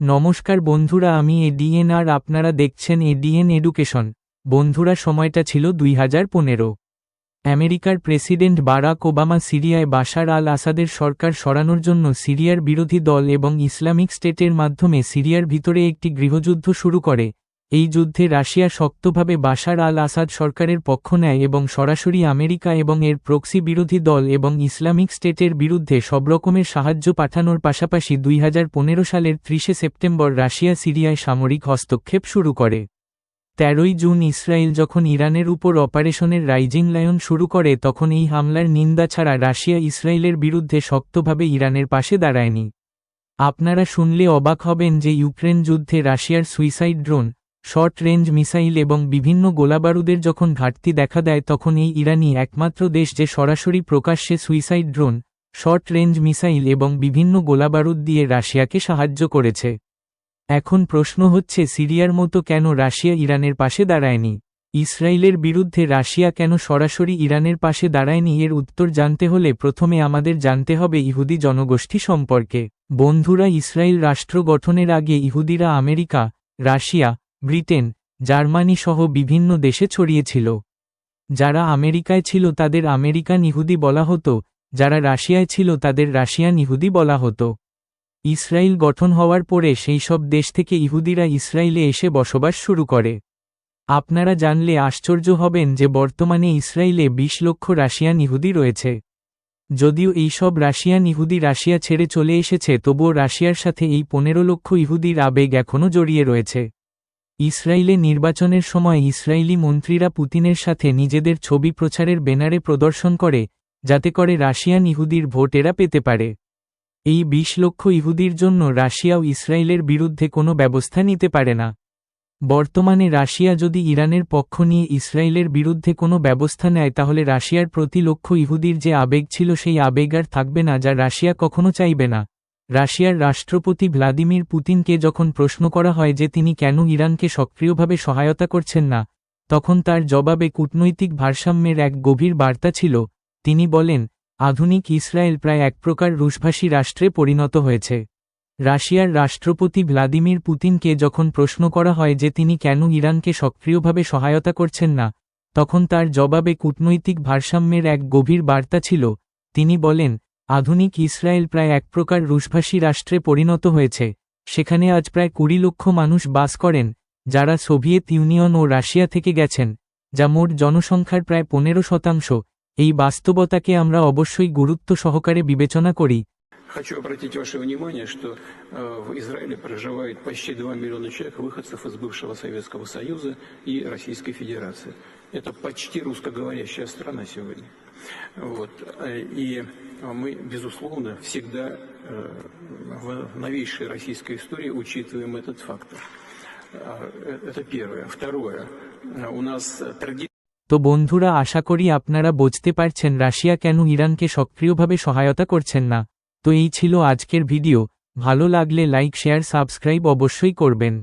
নমস্কার বন্ধুরা, আমি এডিএন আর আপনারা দেখছেন এডিএন এডুকেশন। বন্ধুরা, সময়টা ছিল দুই হাজার পনেরো। আমেরিকার প্রেসিডেন্ট বারাক ওবামা সিরিয়ায় বাশার আল আসাদের সরকার সরানোর জন্য সিরিয়ার বিরোধী দল এবং ইসলামিক স্টেটের মাধ্যমে সিরিয়ার ভিতরে একটি গৃহযুদ্ধ শুরু করে। এই যুদ্ধে রাশিয়া শক্তভাবে বাশার আল আসাদ সরকারের পক্ষ নেয় এবং সরাসরি আমেরিকা এবং এর প্রক্সি বিরোধী দল এবং ইসলামিক স্টেটের বিরুদ্ধে সব রকমের সাহায্য পাঠানোর পাশাপাশি দুই হাজার পনেরো সালের ত্রিশে সেপ্টেম্বর রাশিয়া সিরিয়ায় সামরিক হস্তক্ষেপ শুরু করে। তেরোই জুন ইসরায়েল যখন ইরানের উপর অপারেশনের রাইজিং লায়ন শুরু করে, তখন এই হামলার নিন্দা ছাড়া রাশিয়া ইসরায়েলের বিরুদ্ধে শক্তভাবে ইরানের পাশে দাঁড়ায়নি। আপনারা শুনলে অবাক হবেন যে ইউক্রেন যুদ্ধে রাশিয়ার suicide drone short range missile এবং বিভিন্ন গোলাবারুদের যখন ঘাটতি দেখা দেয় তখন এই ইরানি একমাত্র দেশ যে সরাসরি প্রকাশ্যে suicide drone short range missile এবং বিভিন্ন গোলাবারুদ দিয়ে রাশিয়াকে সাহায্য করেছে। এখন প্রশ্ন হচ্ছে, সিরিয়ার মতো কেন রাশিয়া ইরানের পাশে দাঁড়ায়নি? ইসরায়েলের বিরুদ্ধে রাশিয়া কেন সরাসরি ইরানের পাশে দাঁড়ায়নি? এর উত্তর জানতে হলে প্রথমে আমাদের জানতে হবে ইহুদি জনগোষ্ঠী সম্পর্কে। বন্ধুরা, ইসরায়েল রাষ্ট্র গঠনের আগে ইহুদিরা আমেরিকা, রাশিয়া ব্রিটেন, জার্মানি সহ বিভিন্ন দেশে ছড়িয়েছিল যারা আমেরিকায় ছিল তাদের আমেরিকান ইহুদি বলা হতো, যারা রাশিয়ায় ছিল তাদের রাশিয়ান ইহুদি বলা হতো। ইসরায়েল গঠন হওয়ার পরে সেই সব দেশ থেকে ইহুদিরা ইসরায়েলে এসে বসবাস শুরু করে। আপনারা জানলে আশ্চর্য হবেন যে বর্তমানে ইসরায়েলে ২০ লক্ষ রাশিয়ান ইহুদি রয়েছে। যদিও এই সব রাশিয়ান ইহুদি রাশিয়া ছেড়ে চলে এসেছে, তবুও রাশিয়ার সাথে এই পনেরো লক্ষ ইহুদির আবেগ এখনও জড়িয়ে রয়েছে। ইসরায়েলে নির্বাচনের সময় ইসরায়েলি মন্ত্রীরা পুতিনের সাথে নিজেদের ছবি প্রচারের ব্যানারে প্রদর্শন করে, যাতে করে রাশিয়ান ইহুদির ভোট এরা পেতে পারে। এই ২০ লক্ষ ইহুদির জন্য রাশিয়াও ইসরায়েলের বিরুদ্ধে কোনো ব্যবস্থা নিতে পারে না। বর্তমানে রাশিয়া যদি ইরানের পক্ষ নিয়ে ইসরায়েলের বিরুদ্ধে কোনো ব্যবস্থা নেয়, তাহলে রাশিয়ার প্রতি লক্ষ ইহুদির যে আবেগ ছিল, সেই আবেগ আর থাকবে না, যা রাশিয়া কখনো চাইবে না। রাশিয়ার রাষ্ট্রপতি ভ্লাদিমির পুতিনকে যখন প্রশ্ন করা হয় যে তিনি কেন ইরানকে সক্রিয়ভাবে সহায়তা করছেন না, তখন তার জবাবে কূটনৈতিক ভারসাম্যের এক গভীর বার্তা ছিল। তিনি বলেন, আধুনিক ইসরায়েল প্রায় এক প্রকার রুশভাষী রাষ্ট্রে পরিণত হয়েছে। রাশিয়ার রাষ্ট্রপতি ভ্লাদিমির পুতিনকে যখন প্রশ্ন করা হয় যে তিনি কেন ইরানকে সক্রিয়ভাবে সহায়তা করছেন না, তখন তার জবাবে কূটনৈতিক ভারসাম্যের এক গভীর বার্তা ছিল। তিনি বলেন আধুনিক ইসরায়েল প্রায় এক প্রকার রুশভাষী রাষ্ট্রে পরিণত হয়েছে সেখানে আজ প্রায় কুড়ি লক্ষ মানুষ বাস করেন যারা সোভিয়েত ইউনিয়ন ও রাশিয়া থেকে গেছেন যা মোট জনসংখ্যার প্রায় পনেরো শতাংশ এই বাস্তবতাকে আমরা অবশ্যই গুরুত্ব সহকারে বিবেচনা করি Хочу обратить ваше внимание, что э, в Израиле проживает почти 2 миллиона человек, выходцев из бывшего Советского Союза и Российской Федерации. Это почти русскоговорящая страна сегодня. Вот. Э, И мы, безусловно, всегда э, в новейшей российской истории учитываем этот фактор. Э, Это первое. Второе. Э, У нас традиция... তো বন্ধুরা আশা করি আপনারা বুঝতে পারছেন রাশিয়া কেন ইরানকে সক্রিয়ভাবে সহায়তা করছেন না তো এই ছিল আজকের ভিডিও ভালো লাগলে লাইক শেয়ার সাবস্ক্রাইব অবশ্যই করবেন